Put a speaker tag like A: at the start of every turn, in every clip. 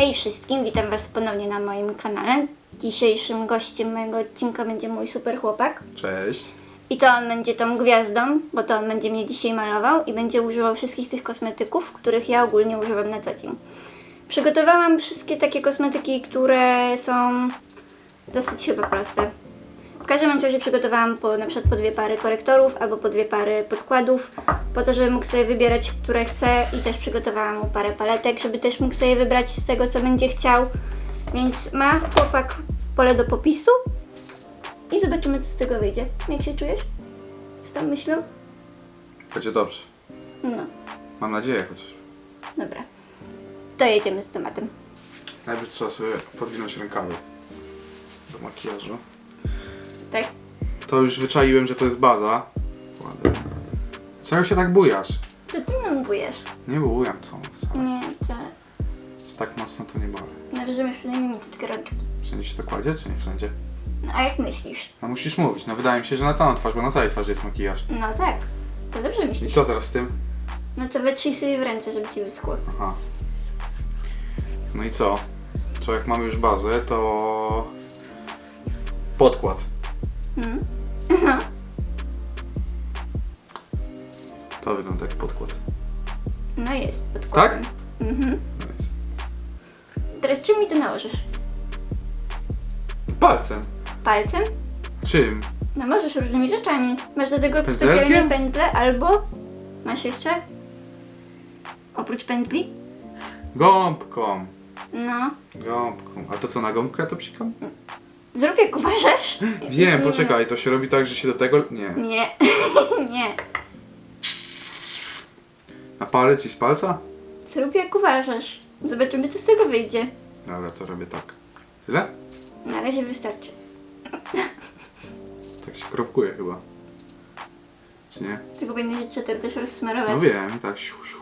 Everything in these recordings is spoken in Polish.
A: Hej wszystkim, witam Was ponownie na moim kanale. Dzisiejszym gościem mojego odcinka będzie mój super chłopak.
B: Cześć.
A: I to on będzie tą gwiazdą, bo to on będzie mnie dzisiaj malował i będzie używał wszystkich tych kosmetyków, których ja ogólnie używam na co dzień. Przygotowałam wszystkie takie kosmetyki, które są dosyć chyba proste. W każdym razie przygotowałam po, na przykład po dwie pary korektorów albo po dwie pary podkładów, po to, żeby mógł sobie wybierać, które chce i też przygotowałam mu parę paletek, żeby też mógł sobie wybrać z tego, co będzie chciał. Więc ma chłopak pole do popisu i zobaczymy, co z tego wyjdzie. Jak się czujesz? Z tą myślą?
B: Będzie dobrze.
A: No,
B: Mam nadzieję chociaż.
A: dobra. To jedziemy z tematem.
B: Najpierw trzeba sobie podwinąć rękawy do makijażu.
A: Tak?
B: To już wyczaiłem, że to jest baza. Ładnie. Czego się tak bujasz?
A: To ty nam bujesz.
B: Nie bujam co? wcale.
A: Nie, wcale.
B: Tak mocno to nie bawię.
A: Nawiążemy przynajmniej minutkę rączki.
B: Wszędzie się to kładzie, czy nie wszędzie?
A: No a jak myślisz?
B: No musisz mówić. No wydaje mi się, że na całą twarz, bo na całej twarzy jest makijaż.
A: No tak. To dobrze
B: I
A: myślisz.
B: co teraz z tym?
A: No to wetrzyj sobie w ręce, żeby ci wyschło.
B: Aha. No i co? Co jak mamy już bazę, to... Podkład.
A: Hmm?
B: To wygląda jak podkład.
A: No jest, podkładem. Mhm.
B: No jest.
A: Teraz czym mi to nałożysz?
B: Palcem.
A: Palcem?
B: Czym?
A: No możesz różnymi rzeczami. Masz do tego
B: Pędzelkiem?
A: specjalnie pędzle albo... Masz jeszcze? Oprócz pędzli?
B: Gąbką.
A: No.
B: Gąbką. A to co, na gąbkę to psikam?
A: Zrób jak uważasz.
B: Wiem, poczekaj, to się robi tak, że się do tego... Nie.
A: Nie. nie.
B: Na palec i z palca?
A: Zrób jak uważasz. Zobaczymy, co z tego wyjdzie.
B: Dobra, to robię tak. Tyle?
A: Na razie wystarczy.
B: Tak się kropkuje chyba. Czy nie?
A: Tylko będziesz jeszcze to też rozsmarować.
B: No wiem, tak. Siu, siu.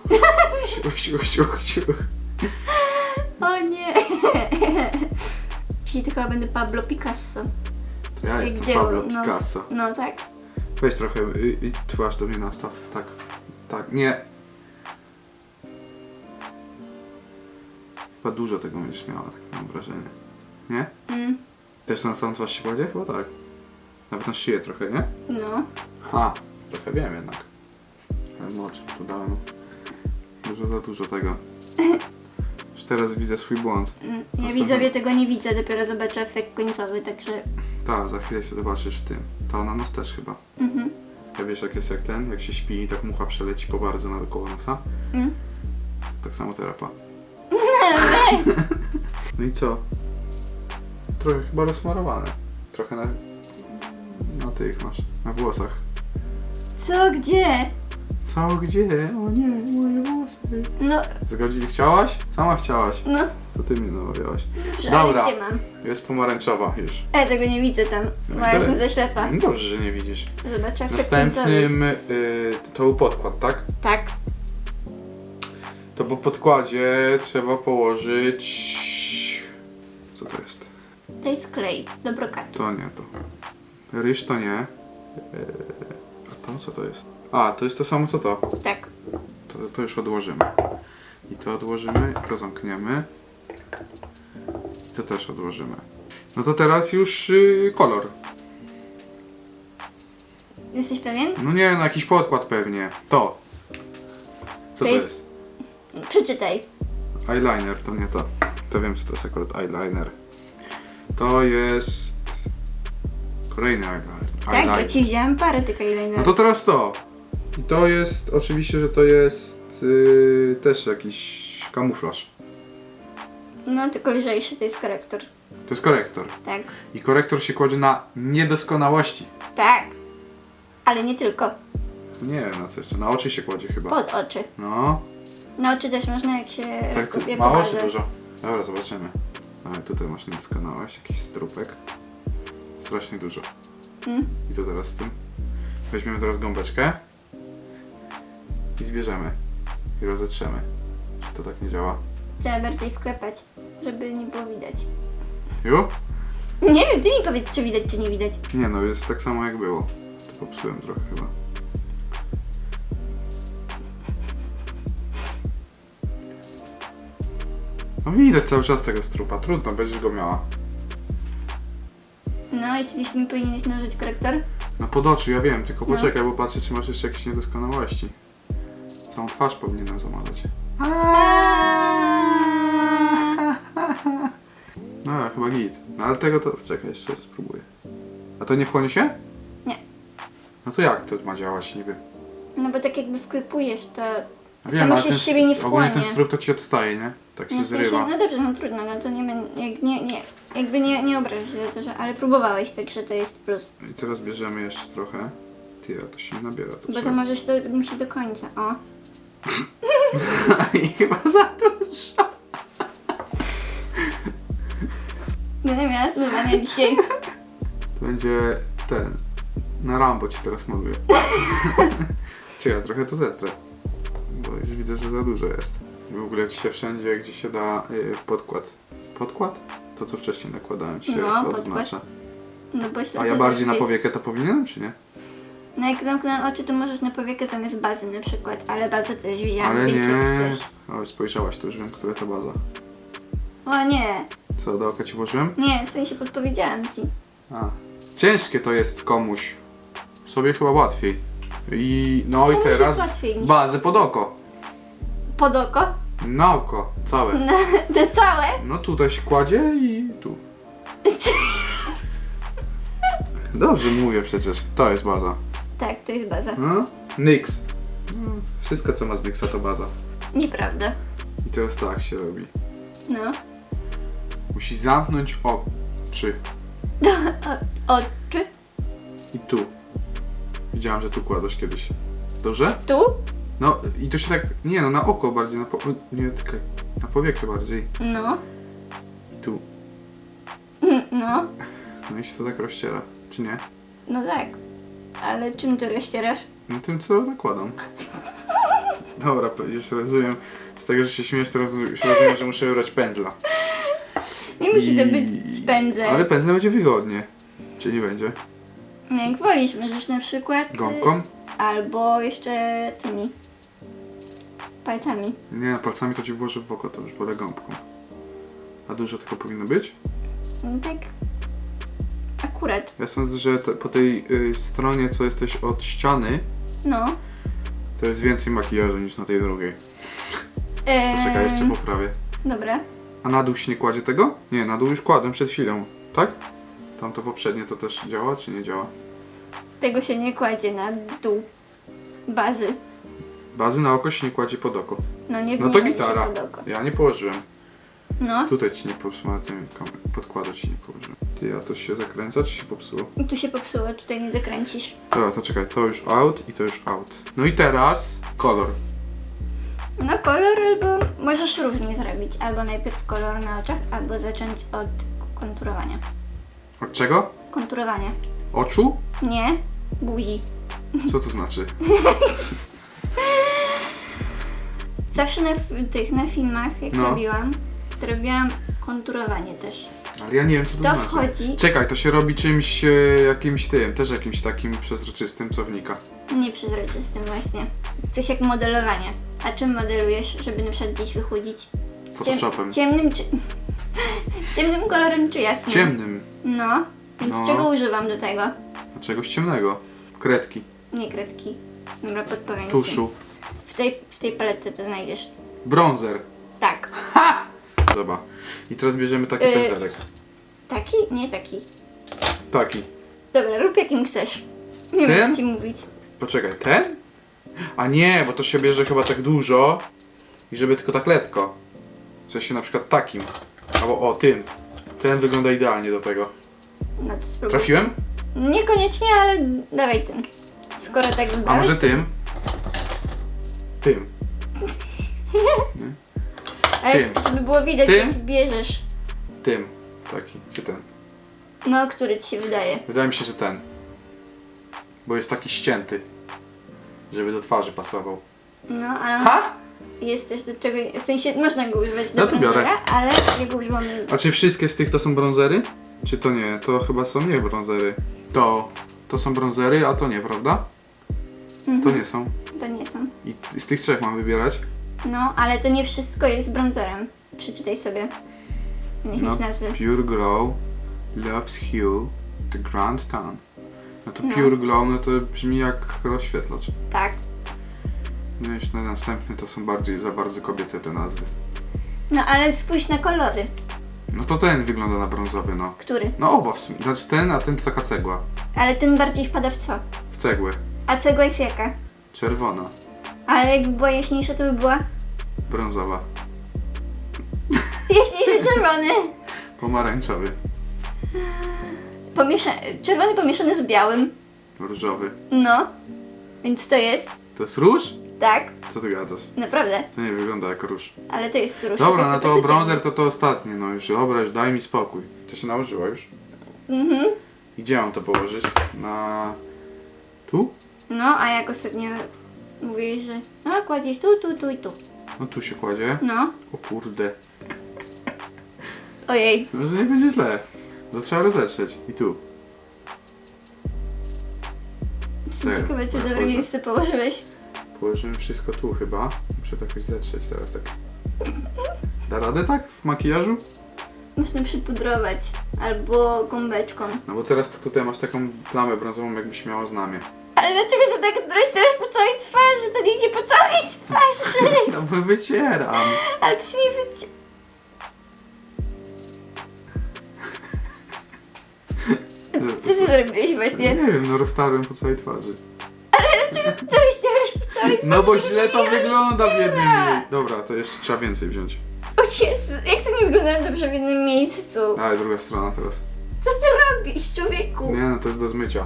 B: Siu, siu, siu, siu.
A: O nie! Dzisiaj to chyba będę Pablo Picasso.
B: Ja jestem
A: dzieło,
B: Pablo
A: no.
B: Picasso.
A: No tak.
B: Weź trochę i, i twarz do mnie nastaw. Tak. Tak. Nie. Chyba dużo tego będziesz miała, tak mam wrażenie. Nie?
A: Mm,
B: Też na całą twarz się kładzie? Chyba tak. Nawet na szyję trochę, nie?
A: no.
B: Ha, trochę wiem jednak. Ale moc to dałem. Dużo za dużo tego. Teraz widzę swój błąd.
A: Mm, Ja
B: Następny.
A: widzowie tego nie widzę, dopiero zobaczę efekt końcowy, także...
B: Ta, za chwilę się zobaczysz w tym. Ta na nos też chyba.
A: Mhm.
B: Ja wiesz jak jest jak ten, jak się śpi i tak mucha przeleci po bardzo naokoło nosa?
A: Mm.
B: Tak samo terapa. no i co? Trochę chyba rozsmarowane. Trochę na, na tych masz, na włosach.
A: Co, gdzie?
B: Co, gdzie? O nie, moje włosy.
A: No,
B: Zgodzili? Chciałaś? Sama chciałaś.
A: no,
B: To ty mnie namawiałaś.
A: dobrze,
B: Dobra.
A: ale gdzie mam?
B: Jest pomarańczowa już.
A: E, tego nie widzę tam, bo ja jestem za ślepa.
B: Dobrze, że nie widzisz.
A: Zobaczę efekt końcowy.
B: Następnym y, to był podkład, tak?
A: Tak.
B: To po podkładzie trzeba położyć... Co to jest?
A: To jest klej do brokatu.
B: To nie to. Ryż to nie. Yy, a to co to jest? A, to jest to samo co to.
A: Tak.
B: To, to już odłożymy. I to odłożymy, i to zamkniemy. I to też odłożymy. No to teraz już yy, kolor.
A: Jesteś pewien?
B: No nie, no jakiś podkład pewnie. To. Co
A: To
B: to
A: jest-
B: jest?
A: Przeczytaj.
B: Eyeliner, to nie to. To wiem, co to jest akurat eyeliner. To jest... Kolejny eyeliner.
A: Tak,
B: eyeliner.
A: ja ci wziąłem parę tych
B: No
A: eyelinerów.
B: to teraz to. I to jest, oczywiście, że to jest yy, też jakiś kamuflaż.
A: No, tylko lżejszy to jest korektor.
B: To jest korektor.
A: Tak.
B: I korektor się kładzie na niedoskonałości.
A: Tak. Ale nie tylko.
B: Nie wiem na co jeszcze, na oczy się kładzie chyba.
A: Pod oczy.
B: No,
A: Na oczy też można, jak się
B: tak
A: kupie
B: mało czy dużo? Dobra, zobaczymy. Ale tutaj masz niedoskonałość, jakiś strupek. Strasznie dużo.
A: Mm.
B: I co teraz z tym? Weźmiemy teraz gąbeczkę i zbierzemy. I rozetrzemy. Czy to tak nie działa?
A: Trzeba bardziej wklepać, żeby nie było widać.
B: Ju?
A: Nie wiem, ty mi powiedz, czy widać, czy nie widać.
B: Nie no, jest tak samo jak było. To popsułem trochę chyba. No widać cały czas tego strupa, trudno, będziesz go miała.
A: No, jeśli mi powinieneś nałożyć korektor.
B: Na pod oczy, ja wiem, tylko
A: No.
B: poczekaj, bo patrzę, czy masz jeszcze jakieś niedoskonałości. Całą twarz powinienem zamalać. No, chyba git. No ale tego to... Czekaj, jeszcze spróbuję. A to nie wchłonie się?
A: Nie.
B: No to jak to ma działać niby?
A: No bo tak jakby wklipujesz to...
B: Wiem,
A: Samo
B: ale
A: się
B: ten,
A: z siebie nie
B: ogólnie ten
A: wchłonie.
B: strup to ci odstaje, nie? Tak się
A: No, w sensie,
B: zrywa.
A: no dobrze, no trudno, no to nie, jak nie, nie, jakby nie, nie obraź się za to, że, ale próbowałeś, także to jest plus.
B: I teraz bierzemy jeszcze trochę. Ty, a to się nabiera. To
A: Bo to
B: trzeba-
A: możesz to musi do końca, o.
B: I chyba za dużo.
A: Będę miała zmywania dzisiaj.
B: To będzie ten. Na Rambo ci teraz maluję. Czy ja trochę to zetrę. Bo już widzę, że za dużo jest. W ogóle ci się wszędzie, gdzie się da y, podkład. Podkład? To co wcześniej nakładałem ci się
A: No, podkład.
B: odznacza.
A: No bo
B: A ja bardziej na powiekę to powinienem, czy nie?
A: No jak zamknę oczy, to możesz na powiekę zamiast bazy na przykład, ale bazę też wzięłam,
B: Ale
A: więc jak
B: nie.
A: chcesz.
B: O, spojrzałaś, to już wiem, która to baza.
A: O nie,
B: Co, do oka ci włożyłem?
A: nie, w sensie podpowiedziałam ci.
B: A. Ciężkie to jest komuś. Sobie chyba łatwiej. I no i
A: Komuś jest
B: teraz
A: łatwiej niż-
B: bazę pod oko.
A: Pod oko?
B: Na oko, całe.
A: Na, to całe?
B: No tutaj się kładzie i tu. Dobrze mówię przecież. To jest baza.
A: Tak, to jest baza.
B: No? Nyx. Wszystko co ma z Nyxa to baza.
A: Nieprawda.
B: I teraz tak się robi.
A: No.
B: Musi zamknąć oczy.
A: O, oczy?
B: I tu. Widziałam, że tu kładłeś kiedyś. Dobrze?
A: Tu?
B: No i to się tak. Nie no, na oko bardziej. Na po... Nie, tylko na powiekę bardziej.
A: No.
B: I tu.
A: Mm, No.
B: No i się to tak rozciera. Czy nie?
A: No tak. Ale czym ty rozcierasz?
B: No tym co nakładam. Dobra, już rozumiem. Z tego, że się śmiesz, to rozu- już rozumiem, że muszę wybrać pędzla.
A: Nie musi to być pędzel.
B: Ale pędzlem będzie wygodnie. Czy nie będzie?
A: No Jak wolisz, możesz na przykład... y,
B: Gąbką?
A: Albo jeszcze tymi... Palcami.
B: Nie, palcami to ci włożę w oko, to już wolę gąbką. A dużo tego powinno być?
A: No tak...
B: Ja sądzę, że te, po tej y, stronie, co jesteś od ściany,
A: No.
B: to jest więcej makijażu niż na tej drugiej.
A: Eee,
B: Poczekaj, jeszcze poprawię.
A: Dobra.
B: A na dół się nie kładzie tego? Nie, na dół już kładłem przed chwilą, tak? Tamto poprzednie to też działa, czy nie działa?
A: Tego się nie kładzie na dół bazy.
B: Bazy na oko się nie kładzie pod oko.
A: No nie
B: No to gitara.
A: się pod oko.
B: Ja nie położyłem.
A: No.
B: Tutaj ci nie popsułem, tym kom- podkładu ci nie położyłem. Ty, a to się zakręca, czy się popsuło?
A: Tu się popsuło, tutaj nie dokręcisz.
B: Dobra, to czekaj, to już out i to już out. No i teraz kolor.
A: No kolor albo możesz różnie zrobić. Albo najpierw kolor na oczach, albo zacząć od konturowania.
B: Od czego?
A: Konturowania.
B: Oczu?
A: Nie, buzi.
B: Co to znaczy?
A: Zawsze na tych, na filmach, jak
B: No.
A: robiłam, robiłam konturowanie też.
B: Ale ja nie wiem, co to,
A: To
B: znaczy.
A: wchodzi,
B: Czekaj, to się robi czymś, e, jakimś tym, też jakimś takim przezroczystym, co wnika.
A: nie przezroczystym właśnie. Coś jak modelowanie. A czym modelujesz, żeby na przykład gdzieś wychudzić?
B: Photoshopem.
A: ciemnym czy... ciemnym kolorem czy jasnym?
B: Ciemnym.
A: No, więc
B: No.
A: czego używam do tego?
B: A czegoś ciemnego. Kredki.
A: Nie kredki. Dobra, podpowiem ci.
B: Tuszu.
A: W tej, w tej paletce to znajdziesz.
B: Bronzer.
A: Tak.
B: Dobra. I teraz bierzemy taki
A: Y-
B: pędzelek.
A: Taki? Nie taki.
B: Taki.
A: Dobra, rób jakim chcesz. Nie wiem
B: Ten?
A: jak ci mówić.
B: Poczekaj, ten? A nie, bo to się bierze chyba tak dużo i żeby tylko tak letko. W sensie na przykład takim. Albo o, tym. Ten wygląda idealnie do tego.
A: No to spróbuj.
B: Trafiłem?
A: Niekoniecznie, ale dawaj ten. Skoro tak
B: A
A: wybrałeś.
B: może tym? Tym.
A: Ale
B: tym?
A: żeby było widać
B: Tym?
A: jak bierzesz.
B: Tym. Taki. Czy ten?
A: No, który ci się wydaje.
B: Wydaje mi się, że ten. Bo jest taki ścięty. Żeby do twarzy pasował.
A: No, ale
B: Ha?
A: jest też do czego... W sensie można go używać do
B: No to biorę.
A: bronzera, ale ja go używam...
B: A czy wszystkie z tych to są brązery? Czy to nie? To chyba są nie brązery. To. To są brązery, a to nie, prawda? To
A: Mhm,
B: nie są.
A: To nie są.
B: I t- z tych trzech mam wybierać.
A: No, ale to nie wszystko jest bronzerem. Przeczytaj sobie. Niech
B: No,
A: nic nazwy.
B: Pure Glow, Love's Hue, The Grand Town. No to
A: No.
B: Pure Glow, no to brzmi jak rozświetlacz.
A: Tak.
B: No jeszcze na następny to są bardziej, za bardzo kobiece te nazwy.
A: No ale spójrz na kolory.
B: No to ten wygląda na brązowy, no.
A: Który?
B: No oba w sumie. Znaczy ten, a ten to taka cegła.
A: Ale ten bardziej wpada w co?
B: W cegłę.
A: A cegła jest jaka?
B: Czerwona.
A: Ale jakby była jaśniejsza, to by była
B: Brązowa.
A: jaśniejszy czerwony.
B: Pomarańczowy.
A: Pomiesza... Czerwony pomieszany z białym.
B: Różowy.
A: No. Więc to jest,
B: To jest róż?
A: tak,
B: Co ty gadasz?
A: naprawdę.
B: To nie wygląda jak róż.
A: Ale to jest róż.
B: Dobra, no
A: jest po
B: to
A: prostu
B: bronzer to to ostatnie. No już, dobra, już daj mi spokój. To się nałożyła już.
A: Mhm.
B: Gdzie mam to położyć? Na... Tu?
A: No, a jak ostatnio mówiłeś, że no kładziesz tu, tu, tu i tu.
B: No tu się kładzie.
A: No.
B: O kurde.
A: Ojej.
B: No, że nie będzie źle. To trzeba rozetrzeć. I tu.
A: Jestem
B: Tak,
A: ciekawa, czy w
B: tak,
A: dobre
B: może.
A: miejsce położyłeś.
B: Położymy wszystko tu chyba. Muszę to jakoś zetrzeć teraz tak. Da radę tak? W makijażu?
A: Można przypudrować. Albo gąbeczką.
B: No bo teraz to tutaj masz taką plamę brązową jakbyś miała znamie.
A: Ale dlaczego to tak rozcierasz po całej twarzy? To nie idzie po całej twarzy.
B: No bo wycieram.
A: Ale to się nie wycie... Co ty zrobiłeś
B: Nie
A: właśnie?
B: wiem, no roztarłem po całej twarzy.
A: Ale dlaczego ty to rozcierasz po całej twarzy?
B: No bo źle to
A: nie
B: wygląda w jednym
A: rozciera.
B: miejscu. Dobra, to jeszcze trzeba więcej wziąć.
A: O Jezu, jak to nie wygląda dobrze w jednym miejscu?
B: Daj, druga strona teraz.
A: Co ty robisz, człowieku?
B: Nie no, to jest do zmycia.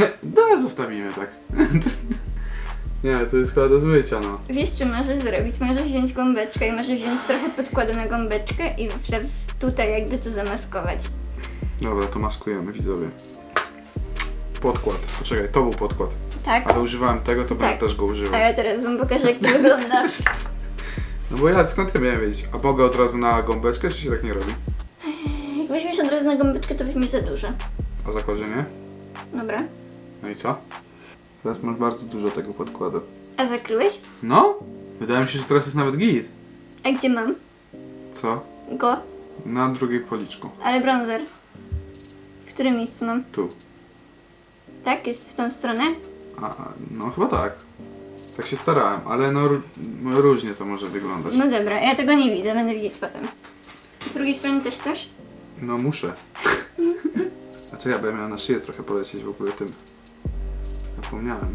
B: Nie, da, zostawimy tak. Nie, to jest chyba do zmycia, no.
A: Wiesz, co możesz zrobić? Możesz wziąć gąbeczkę i możesz wziąć trochę podkładu na gąbeczkę i w, tutaj jakby to zamaskować.
B: Dobra, to maskujemy, widzowie. Podkład. Poczekaj, to był podkład.
A: Tak?
B: Ale używałem tego, to będę
A: Tak.
B: też go
A: A
B: używał.
A: ja teraz wam pokażę, jak to wygląda.
B: No bo ja skąd ja miałem wiedzieć? A mogę od razu na gąbeczkę, czy się tak nie robi?
A: Jak weźmiesz od razu na gąbeczkę, to weźmiesz za dużo.
B: A zakorzenie?
A: Dobra.
B: No i co? Teraz masz bardzo dużo tego podkładu.
A: A zakryłeś?
B: No? Wydaje mi się, że teraz jest nawet git.
A: A gdzie mam?
B: Co?
A: Go?
B: Na drugiej policzku.
A: Ale bronzer. W którym miejscu mam?
B: Tu.
A: Tak? Jest w tą stronę?
B: A, no chyba tak. Tak się starałem, ale no, ró- no różnie to może wyglądać.
A: No dobra, ja tego nie widzę, będę widzieć potem. Z drugiej strony też chcesz?
B: No muszę. A co ja bym miał na szyję trochę polecieć w ogóle tym. Zapomniałem.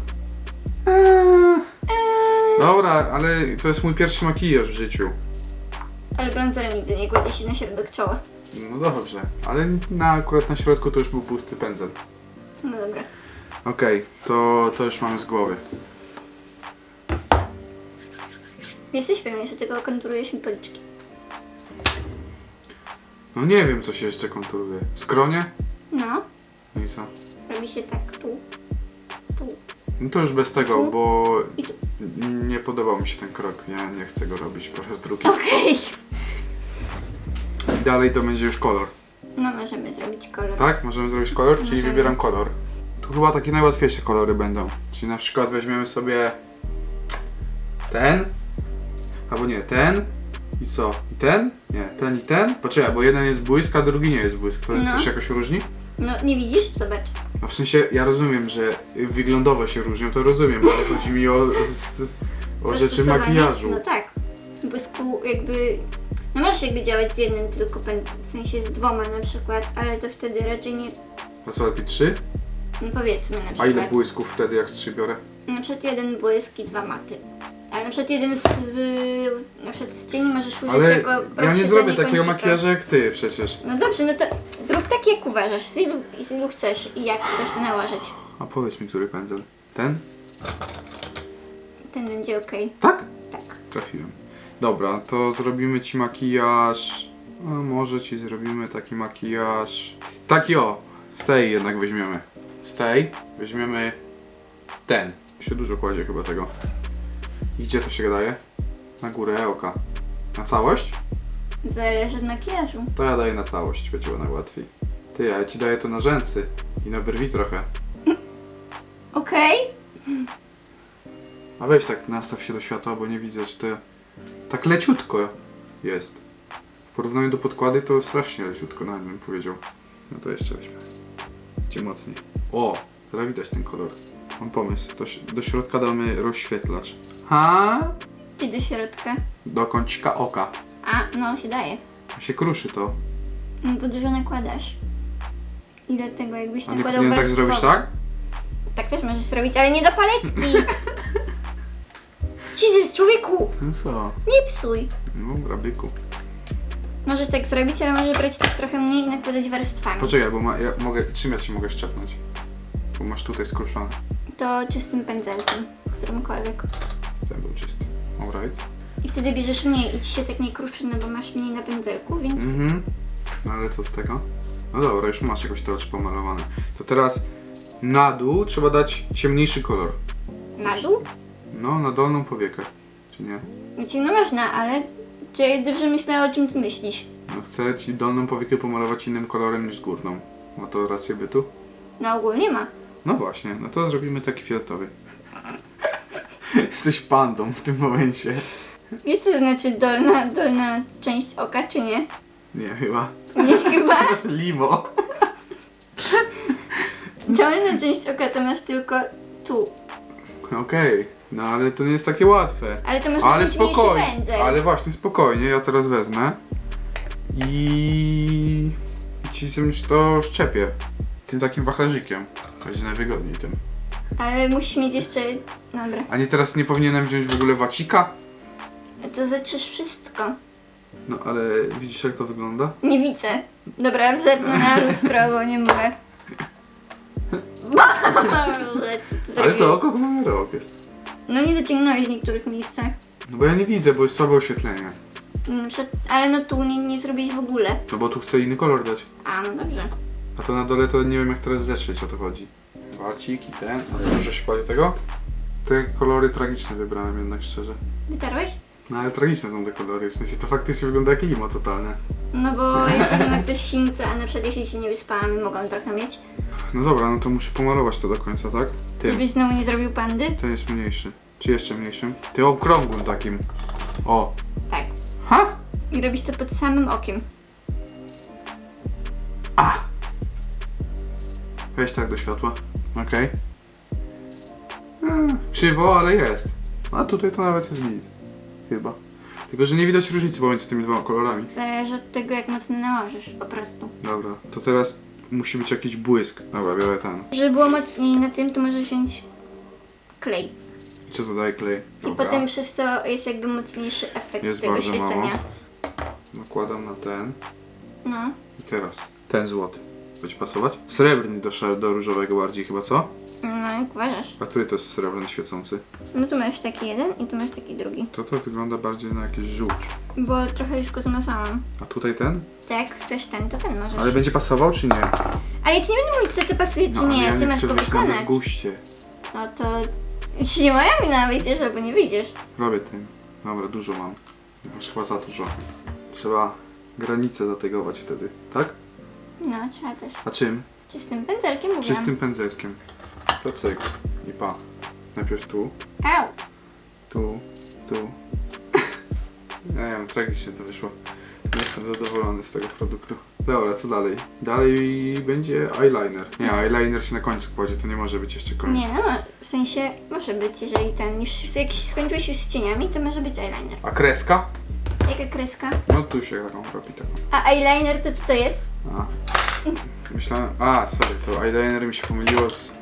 A: Eee,
B: Dobra, ale to jest mój pierwszy makijaż w życiu.
A: ale bronzerem nigdy nie kładzie się na środek czoła.
B: No dobrze, ale na, akurat na środku to już był pusty pędzel.
A: No dobra.
B: Okej, to, to już mamy z głowy.
A: Jesteś pewien, że tylko konturujesz mi policzki?
B: No nie wiem co się jeszcze konturuje. Skronie?
A: No.
B: No i co?
A: Robi się tak tu. Tu.
B: No to już bez tego,
A: Tu?
B: bo
A: I tu.
B: nie podobał mi się ten krok. Ja nie chcę go robić po raz drugi.
A: Okej.
B: I dalej to będzie już kolor.
A: No możemy zrobić kolor.
B: Tak? Możemy zrobić kolor? Czyli
A: Możemy.
B: wybieram kolor. Tu chyba takie najłatwiejsze kolory będą. Czyli na przykład weźmiemy sobie ten, albo nie, ten i co? I ten? Nie, ten i ten? Poczekaj, bo jeden jest błysk, a drugi nie jest błysk. To,
A: No.
B: się jakoś różni?
A: No nie widzisz? Zobacz.
B: No w sensie, ja rozumiem, że wyglądowo się różnią, to rozumiem, ale chodzi mi o, o rzeczy
A: Zastosowanie-
B: makijażu.
A: No tak. W błysku jakby... No możesz jakby działać z jednym tylko pędzlem, w sensie z dwoma na przykład, ale to wtedy raczej nie...
B: A co lepiej trzy?
A: No powiedzmy na
B: A
A: przykład.
B: ile błysków wtedy jak z trzy biorę?
A: Na przykład jeden błysk i dwa maty. Ale na przykład jeden z, z, na przykład z cieni możesz użyć
B: Ale
A: jako
B: ja nie
A: rozświetlenie
B: zrobię takiego
A: kącika.
B: makijażu jak ty przecież.
A: No dobrze, no to zrób tak jak uważasz, z ilu, z ilu chcesz i jak chcesz to nałożyć.
B: A powiedz mi, który pędzel? Ten?
A: Ten będzie ok.
B: Tak?
A: Tak.
B: Trafiłem. Dobra, to zrobimy ci makijaż. No, może ci zrobimy taki makijaż. Taki o! Z tej jednak weźmiemy. Z tej weźmiemy ten. Się dużo kładzie chyba tego. I gdzie to się daje? Na górę oka. Na całość?
A: Zależy od makijażu.
B: To ja daję na całość, będzie było najłatwiej. Ty, ja ci daję to na rzęsy i na brwi trochę.
A: Okej?
B: A weź tak nastaw się do światła, bo nie widzę, czy to tak leciutko. jest. W porównaniu do podkłady to strasznie leciutko, nawet bym powiedział. No to jeszcze weźmy. Gdzie mocniej. O, teraz widać ten kolor. Mam pomysł. To, do środka damy rozświetlacz. Ha?
A: Gdzie do środka?
B: Do kącika oka.
A: A, no się daje.
B: się kruszy to.
A: No bo dużo nakładasz. Ile tego jakbyś
B: A nie
A: nakładał
B: powinien tak zrobić, tak?
A: Tak też możesz zrobić, ale nie do paletki! Jezus, człowieku!
B: No co?
A: Nie psuj!
B: No, rabyku.
A: Możesz tak zrobić, ale możesz brać też trochę mniej i nakładać warstwami.
B: Poczekaj, bo ma, ja mogę, czym ja ci mogę szczepnąć? Bo masz tutaj skruszone.
A: To czystym pędzelkiem, którymkolwiek.
B: Ten był czysty. Alright.
A: I wtedy bierzesz mniej i ci się tak nie kruszy, no bo masz mniej na pędzelku, więc
B: Mhm. No ale co z tego? No dobra, już masz jakoś te oczy pomalowane. To teraz na dół trzeba dać ciemniejszy kolor.
A: na dół.
B: No, na dolną powiekę. Czy nie?
A: Znaczy, no można, ale czy ja dobrze myślę, o czym ty myślisz?
B: No chcę ci dolną powiekę pomalować innym kolorem niż górną. Ma to rację bytu?
A: No ogólnie ma.
B: No właśnie, no to zrobimy taki fioletowy. Jesteś pandą w tym momencie.
A: Wiesz co to znaczy dolna, dolna część oka, czy nie?
B: Nie, chyba.
A: Nie chyba.
B: Limo.
A: Dolna część oka to masz tylko tu.
B: Okej, no ale to nie jest takie łatwe.
A: Ale to masz
B: Ale spokojnie,
A: pędzel.
B: ale właśnie spokojnie, ja teraz wezmę i i ci czymś to szczepię. Tym takim wachlarzykiem. Będzie najwygodniej tym.
A: Ale musisz mieć jeszcze... Dobra.
B: A nie teraz nie powinienem wziąć w ogóle wacika?
A: To zatrzesz wszystko.
B: No ale widzisz jak to wygląda?
A: Nie widzę. Dobra, zerknę na lustro, bo nie mogę. Boże, co ty
B: Ale
A: zrobiłeś?
B: to oko mamy rok jest.
A: No nie dociągnąłeś w niektórych miejscach.
B: No bo ja nie widzę, bo jest słabe oświetlenie.
A: Mm, przed- Ale no tu nie, nie zrobiłeś w ogóle.
B: No bo tu chcę inny kolor dać.
A: A, no dobrze.
B: A to na dole to nie wiem jak teraz zetrzeć o to chodzi. Wacik i ten. A dużo się kładzie tego? Te kolory tragiczne wybrałem jednak szczerze.
A: Wytarłeś?
B: No ale tragiczne są te kolory, w sensie to faktycznie wygląda jak limo totalne.
A: No bo jeżeli ma ktoś sińce, a na przykład jeśli się nie wyspałam mogą trochę mieć,
B: No dobra, no to muszę pomalować to do końca, tak? Tym.
A: żebyś znowu nie zrobił pandy?
B: Ten jest mniejszy. Czy jeszcze mniejszym? Ty okrągłym takim. O.
A: Tak.
B: Ha!
A: I robisz to pod samym okiem.
B: A! Weź tak do światła. Okej. A, Krzywo, ale jest. A tutaj to nawet jest git. Chyba. Tylko, że nie widać różnicy pomiędzy tymi dwoma kolorami.
A: Zależy od tego, jak mocno nałożysz, po prostu.
B: Dobra, to teraz musi być jakiś błysk. Dobra, biorę ten.
A: Żeby było mocniej na tym, to możesz wziąć klej.
B: I co to daje klej?
A: I potem przez to jest jakby mocniejszy efekt
B: Jest
A: tego
B: bardzo
A: świecenia.
B: mało. Nakładam na ten.
A: No.
B: I teraz. Ten złoty. Będzie pasować? Srebrny do, szar- do różowego bardziej chyba, co?
A: No jak uważasz.
B: A który to jest srebrny świecący?
A: No tu masz taki jeden i tu masz taki drugi.
B: To to wygląda bardziej na jakiś żółć.
A: Bo trochę już go zmazałam.
B: A tutaj ten?
A: Tak, chcesz ten, to ten możesz.
B: Ale będzie pasował czy nie?
A: Ale ja ci nie będę mówić, co ty pasuje, czy
B: No, ale
A: nie.
B: ja
A: ty
B: nie
A: masz
B: chcę
A: go
B: na
A: wykonać. No to jeśli moja mina wyjdziesz albo nie wyjdziesz.
B: Robię tym. Dobra, dużo mam. Masz chyba za dużo. Trzeba granicę zategować wtedy, tak?
A: No, trzeba też.
B: A czym?
A: Czystym pędzelkiem mówiłam.
B: Czystym pędzelkiem. To cyk. I pa. Najpierw tu,
A: Au!
B: tu, tu. Nie wiem, tragicznie to wyszło. Nie jestem zadowolony z tego produktu. Dobra, co dalej? Dalej będzie eyeliner. Nie, eyeliner się na końcu kładzie, to nie może być jeszcze koniec.
A: Nie no, w sensie może być, jeżeli ten już jak się skończyłeś już z cieniami, to może być eyeliner.
B: A kreska?
A: Jaka kreska?
B: No tu się taką robi taką.
A: A eyeliner to co to jest?
B: A. Myślałem. A, sorry, to eyeliner mi się pomyliło z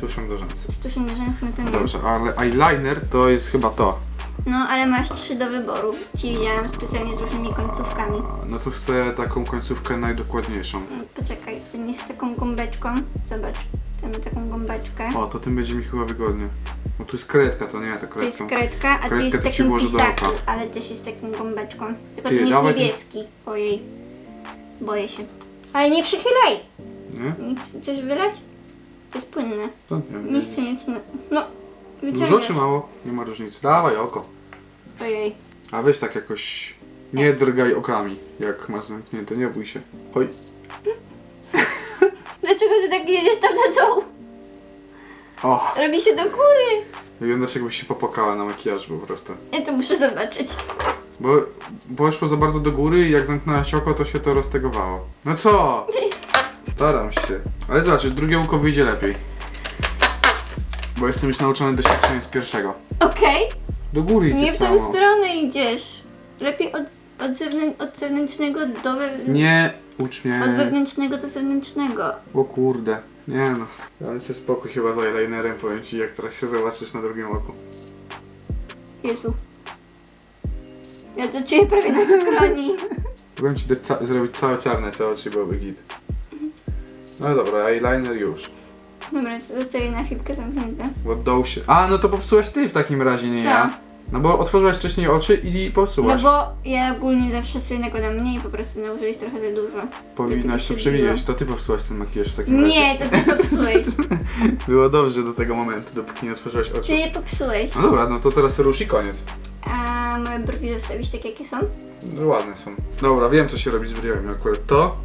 B: tuszem do rzęs.
A: Z tuszem na rzęs, no to nie.
B: Dobrze, ale eyeliner to jest chyba to.
A: No, ale masz trzy do wyboru. Ci wzięłam specjalnie z różnymi końcówkami.
B: A, No to chcę taką końcówkę najdokładniejszą.
A: No, poczekaj, ten jest z taką gąbeczką. Zobacz, ten ma taką gąbeczkę.
B: O, to tym będzie mi chyba wygodnie. Bo tu jest kredka, to nie, to
A: To jest kredka, a tu jest
B: to ci
A: takim
B: włożę do
A: pisaku,
B: oka.
A: ale też jest taką gąbeczką. Tylko
B: Ty,
A: ten jest
B: dawaj ten-
A: niebieski. Ojej. Boję się. Ale nie przychylaj!
B: Nie?
A: Nie ch- Chcesz wylać? To jest płynne.
B: To nie wiem.
A: Nie chcę mieć. No, no
B: Dużo
A: wyciągasz.
B: czy mało? Nie ma różnicy. Dawaj oko.
A: Ojej.
B: A weź tak jakoś. Nie drgaj okami, jak masz zamknięte, nie bój się. Oj.
A: Dlaczego ty tak jedziesz tam na dół?
B: O,
A: Robi się do góry.
B: wyglądasz jakbyś się popłakała na makijażu po prostu.
A: Ja to muszę zobaczyć.
B: Bo poszło za bardzo do góry i jak zamknęłaś oko, to się to roztegowało. No co? Staram się. Ale zobaczysz, drugie oko wyjdzie lepiej. Bo jestem już nauczony doświadczeniem z pierwszego.
A: Okej?
B: Do góry idzie
A: Nie w tą
B: samo.
A: stronę idziesz. Lepiej od, od, zewnę- od zewnętrznego do wewnętrznego.
B: Nie, ucz mnie.
A: Od wewnętrznego do zewnętrznego.
B: O kurde. Nie no. Dałem sobie spokój chyba z eyelinerem, powiem ci, jak teraz się zobaczysz na drugim oku.
A: Jezu. Ja to czuję prawie na skroni.
B: Mogłem ci ca- zrobić całe czarne te oczy, byłoby git. No dobra, eyeliner już.
A: Dobra, to zostaje na chwilkę zamknięte.
B: Bo od dołu się... A, no to popsułaś ty w takim razie, nie
A: Co?
B: ja. No bo otworzyłaś wcześniej oczy i
A: No
B: popsułaś.
A: bo ja ogólnie zawsze sobie nakładam mniej i po prostu nałożyłeś trochę za dużo.
B: Powinnaś to
A: wbiło.
B: to ty popsułaś ten makijaż w takim razie.
A: Nie, to ty popsułeś.
B: Było dobrze do tego momentu, dopóki nie otworzyłaś
A: Ty
B: oczu.
A: je popsułeś.
B: No dobra, no to teraz rusz i koniec.
A: A moje brwi zostawić takie, jakie są?
B: No, ładne są. Dobra, wiem co się robi z brwiami akurat. To,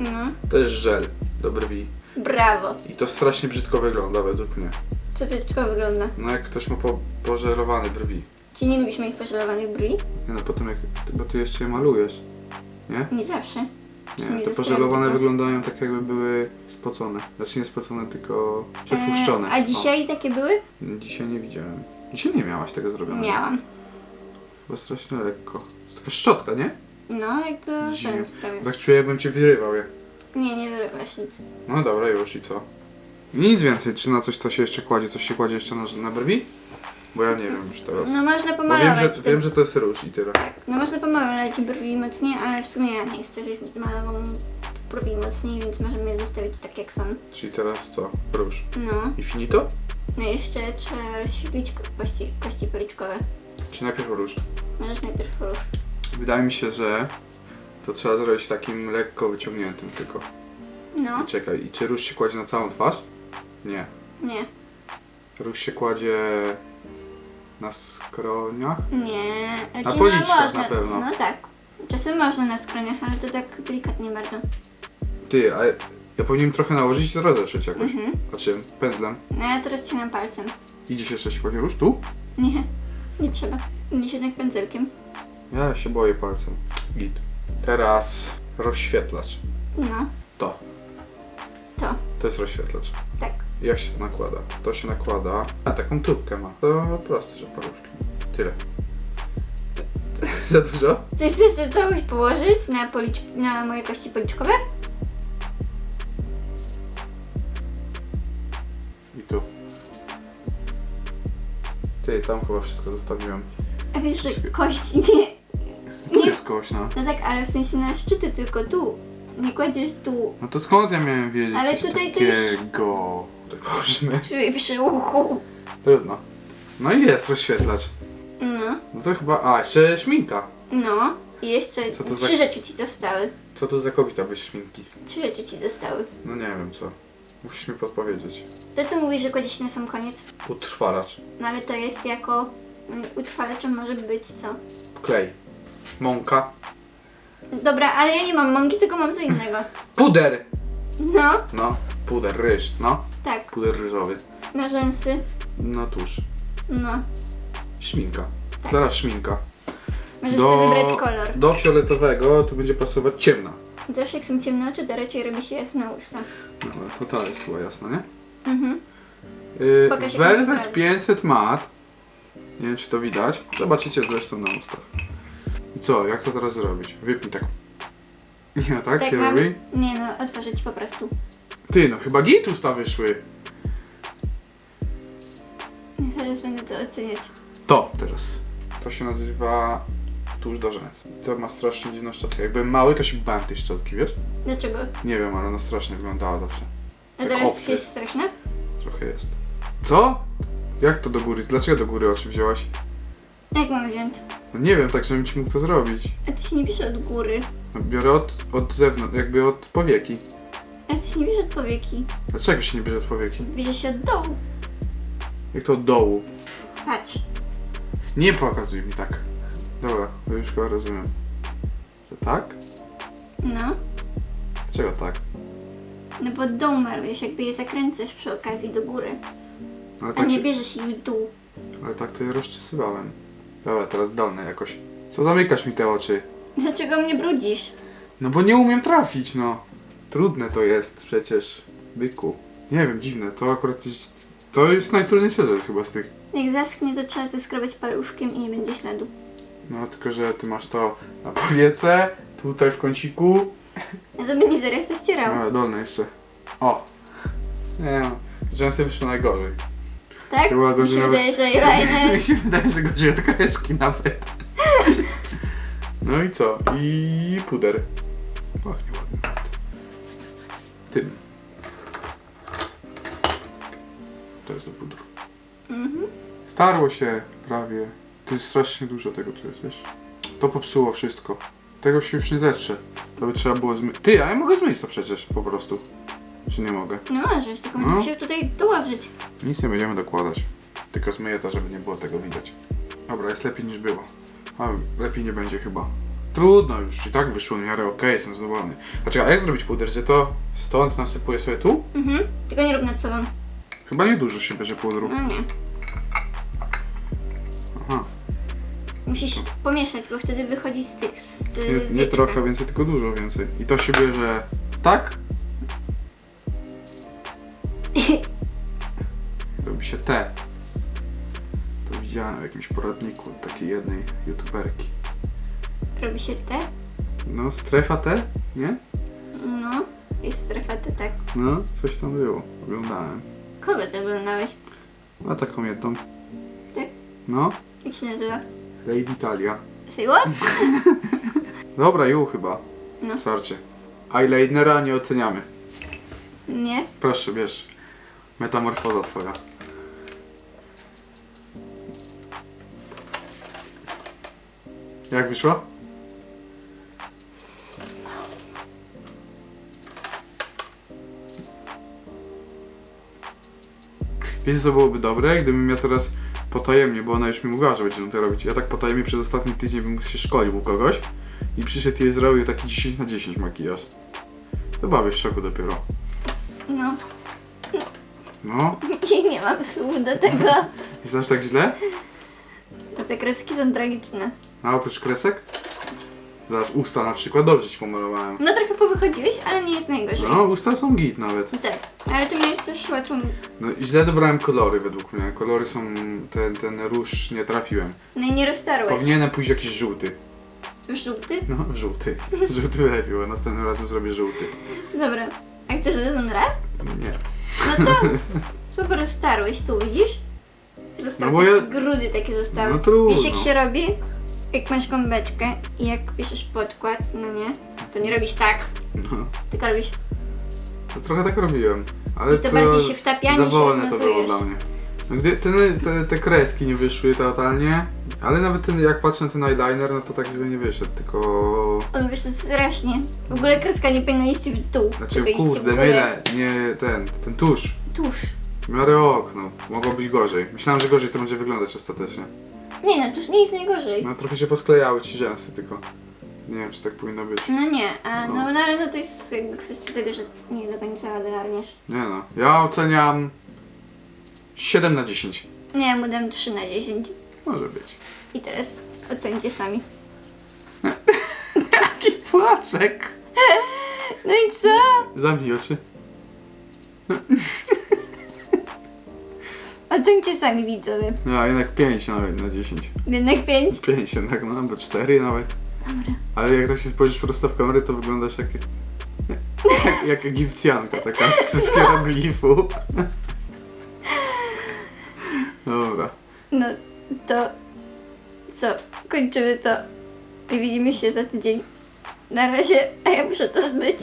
A: No.
B: to jest żel do brwi.
A: Brawo.
B: I to strasznie brzydko wygląda według mnie.
A: Co brzydko wygląda.
B: No jak ktoś ma po, pożerowane brwi.
A: Czy nie lubisz moich pożelowanych brwi?
B: Nie no, potem jak, bo ty jeszcze je malujesz. Nie?
A: Nie zawsze.
B: Nie, te
A: tylko.
B: wyglądają tak jakby były spocone. Znaczy nie spocone, tylko.
A: E, a dzisiaj takie były?
B: O, dzisiaj nie widziałem. Dzisiaj nie miałaś tego zrobionego.
A: Miałam.
B: Bo strasznie lekko. To jest taka szczotka, nie?
A: No, jak to
B: Dziwnie. Tak czuję jakbym cię wyrywał. Jak...
A: Nie, nie wyrywasz nic.
B: No dobra, już i co? I nic więcej. Czy na coś to się jeszcze kładzie? Coś się kładzie jeszcze na, na brwi? Bo ja nie wiem już teraz.
A: No można
B: Bo wiem,
A: pomalować.
B: że, wiem, że to jest róż i tyle.
A: Tak, no można pomalować brwi mocniej, ale w sumie ja nie chcę, żebyś malował brwi mocniej, więc możemy je zostawić tak jak są.
B: Czyli teraz co? Róż.
A: No,
B: I finito?
A: no i jeszcze trzeba rozświetlić kości, kości policzkowe.
B: Czy najpierw róż?
A: Możesz najpierw róż.
B: Wydaje mi się, że to trzeba zrobić takim lekko wyciągniętym tylko.
A: No,
B: I czekaj, i czy róż się kładzie na całą twarz? Nie.
A: nie,
B: Róż się kładzie na skroniach?
A: nie.
B: Na
A: Raczej
B: policzkach
A: można.
B: na pewno.
A: No tak. Czasem można na skroniach, ale to tak delikatnie bardzo.
B: Ty, a ja powinienem trochę nałożyć i to rozetrzeć jakoś.
A: Mhm.
B: A czym? Pędzlem.
A: No ja teraz cinam palcem.
B: Idzie się jeszcze się kładzie róż? Tu?
A: Nie, nie trzeba. Idziesz jednak pędzelkiem.
B: Ja się boję palcem. Git. Teraz rozświetlacz.
A: No,
B: To.
A: to,
B: To jest rozświetlacz.
A: tak.
B: Jak się to nakłada? To się nakłada. A taką tubkę ma. To proste, że paluszki. Tyle. Za dużo?
A: Ty chcesz to całość położyć na, policz... na moje kości policzkowe?
B: I tu. Ty, tam chyba wszystko zostawiłem.
A: A wiesz, że kość nie...
B: Tu
A: Nie,
B: jest kośna.
A: no tak, ale w sensie na szczyty tylko tu. Nie kładziesz tu.
B: No to skąd ja miałem wiedzieć
A: Ale
B: coś
A: tutaj też-
B: takiego? Tak położymy.
A: Czuję przy uchu.
B: Trudno. No i jest rozświetlacz.
A: No,
B: No to chyba... A, jeszcze szminka.
A: no. I jeszcze
B: Co to za-
A: trzy rzeczy ci zostały.
B: Co to za kobieta bez szminki?
A: Trzy rzeczy ci zostały.
B: No nie wiem co. Musisz mi podpowiedzieć.
A: To co mówisz, że kładzie się na sam koniec?
B: Utrwalacz.
A: No ale to jest jako... mm, Utrwalaczem może być co?
B: Klej. Mąka.
A: Dobra, ale ja nie mam mąki, tylko mam co innego.
B: Puder!
A: No,
B: No, puder, ryż. No,
A: tak.
B: puder ryżowy.
A: Na rzęsy.
B: No tuż.
A: No.
B: Szminka. Zaraz szminka.
A: Możesz sobie wybrać kolor.
B: do fioletowego to będzie pasować ciemna.
A: Zawsze jak są ciemne oczy, to raczej robi się jasne usta.
B: No, ale to ta jest chyba jasna, nie?
A: Mhm.
B: Yy,
A: Pokaż, jak
B: Velvet
A: wybrać.
B: 500 mat. Nie wiem czy to widać. Zobaczycie zresztą na ustach. I co, jak to teraz zrobić? Wypnij tak. Nie, tak,
A: Tak
B: się
A: mam?
B: robi?
A: Nie no, otworzę ci po prostu.
B: Ty, no chyba git usta wyszły.
A: Teraz będę to oceniać.
B: To teraz. To się nazywa tuż do rzęs. To ma strasznie dziwną szczotkę. Jakbym mały, to się bałem tej szczotki, wiesz?
A: Dlaczego?
B: Nie wiem, ale ona strasznie wyglądała zawsze.
A: A
B: Jak
A: teraz
B: obcy.
A: jest straszne?
B: Trochę jest. Co? Jak to do góry? Dlaczego do góry oczy wzięłaś?
A: Jak mam wziąć?
B: No nie wiem, tak żebym ci mógł to zrobić.
A: A to się nie bierze od góry.
B: No, Biorę od, od zewnątrz, jakby od powieki.
A: A to się nie bierze od powieki.
B: Dlaczego się nie bierze od powieki?
A: Bierze się od dołu.
B: Jak to od dołu?
A: Patrz.
B: Nie pokazuj mi tak. Dobra, to już chyba rozumiem. Że tak?
A: No.
B: Dlaczego tak?
A: No bo od dołu malujesz, jakby je zakręcasz przy okazji do góry.
B: Ale
A: A
B: tak,
A: nie bierzesz ich w dół.
B: ale tak to je rozczesywałem. Dobra, teraz dolne jakoś Co zamykasz mi te oczy?
A: Dlaczego mnie brudzisz?
B: No bo nie umiem trafić, no. Trudne to jest przecież, byku. Nie wiem, dziwne. To akurat jest, to jest najtrudniejsze rzecz chyba z tych.
A: Jak zaschnie, to trzeba zeskrobać paluszkiem i nie będzie śladu.
B: No tylko, że ty masz to na powiece, tutaj w kąciku,
A: Ja to będzie zaraz to ścierał.
B: no dolne jeszcze. O! Nie no, rzęsy wyszło najgorzej.
A: Tak?
B: Chyba
A: Mi
B: go
A: się
B: nawet-
A: wydaje, że eyeliner...
B: Mi się wydaje, że gorzej od kreski nawet. No i co? I puder. Tym. To jest do pudru.
A: Mhm.
B: Starło się prawie. To jest strasznie dużo tego, co jest, wiesz? To popsuło wszystko. Tego się już nie zetrze. To by trzeba było zmyć. Ty, a ja mogę zmyć to przecież po prostu. Czy nie mogę?
A: No możesz, tylko
B: No.
A: musisz się tutaj dołożyć.
B: Nic nie będziemy dokładać. Tylko zmyję to, żeby nie było tego widać. Dobra, jest lepiej niż było. A lepiej nie będzie chyba. Trudno już, i tak wyszło w miarę okej, jestem zadowolony. Znaczy, a jak zrobić puder, to stąd nasypuję sobie tu?
A: Mhm. Tylko nie rób nad sobą.
B: Chyba nie dużo się będzie pudru.
A: No nie.
B: Aha,
A: Musisz pomieszać, bo wtedy wychodzi z tych... Z,
B: nie, nie
A: wieczka.
B: trochę więcej, tylko dużo więcej. I to się bierze tak. Robi się T. To widziałem w jakimś poradniku takiej jednej youtuberki.
A: Robi się te?
B: No, strefa T? Nie?
A: No. Jest strefa te, tak.
B: No, coś tam było. Oglądałem.
A: Kogo ty oglądałeś?
B: A taką jedną.
A: Tak?
B: No,
A: Jak się nazywa?
B: Lady Italia.
A: Say what?
B: Dobra, ju chyba.
A: No.
B: Starczy. Eyelinera nie oceniamy.
A: Nie.
B: Proszę, wiesz. Metamorfoza twoja. Jak wyszło? Wiecie co byłoby dobre? Gdybym ja teraz potajemnie, bo ona już mi mówiła, że będziemy to robić. Ja tak potajemnie przez ostatni tydzień bym się szkolił u kogoś i przyszedł i zrobił taki 10 na 10 makijaż. To byłabyś w szoku dopiero.
A: No.
B: No,
A: I nie mam słów do tego.
B: jest aż tak źle?
A: To te kreski są tragiczne.
B: A oprócz kresek? Zobacz, usta na przykład dobrze ci pomalowałem.
A: No trochę powychodziłeś, ale nie jest najgorzej.
B: No, usta są git nawet.
A: Tak. Ale ty miałeś też łatwą...
B: No i źle dobrałem kolory według mnie. Kolory są, ten, ten róż nie trafiłem.
A: No i nie roztarłeś.
B: Powinienem pójść jakiś żółty.
A: Żółty?
B: No, żółty. Żółty lepiej, a następnym razem zrobię żółty.
A: Dobra. A chcesz jeden raz?
B: Nie.
A: No to super roztarłeś, tu widzisz? Zostały
B: No bo
A: takie
B: ja-
A: grudy takie zostały.
B: No trudno.
A: Wiesz jak się robi? Jak masz gąbeczkę i jak piszesz podkład, no nie? To nie robisz tak,
B: No,
A: tylko robisz...
B: to trochę tak robiłem. Ale
A: I to bardziej się wtapia, niż
B: Za
A: się
B: wolne to było dla mnie. No, gdy te, te, te kreski nie wyszły totalnie, ale nawet ten, jak patrzę na ten eyeliner, no to tak źle nie wyszedł, tylko...
A: On wyszedł strasznie. W ogóle kreska nie powinna iść w dół.
B: Znaczy,
A: tylko iść w
B: kurde, mylę, nie ten, ten tusz.
A: Tuż.
B: W miarę okno. Mogło być gorzej. Myślałem, że gorzej to będzie wyglądać ostatecznie.
A: Nie no, tuż nie jest najgorzej.
B: No trochę się posklejały ci rzęsy tylko. Nie wiem, czy tak powinno być.
A: No nie, a no,
B: No.
A: no ale no to jest jakby kwestia tego, że nie do końca ogarniesz.
B: Nie no. Ja oceniam 7 na 10.
A: Nie, ja mu dam 3 na 10.
B: Może być.
A: I teraz ocencie sami.
B: Taki płaczek.
A: No i co?
B: Zamknij oczy.
A: Ocencie sami widzowie.
B: No, jednak 5 nawet na 10.
A: Jednak 5.
B: 5 jednak, no, bo 4 nawet.
A: Dobra.
B: Ale jak tak się spojrzysz prosto w kamerę, to wyglądasz jak... Jak, jak Egipcjanka, taka z, z hieroglifu. Dobra.
A: No to co? Kończymy to i widzimy się za tydzień. Na razie, a ja muszę to zmyć.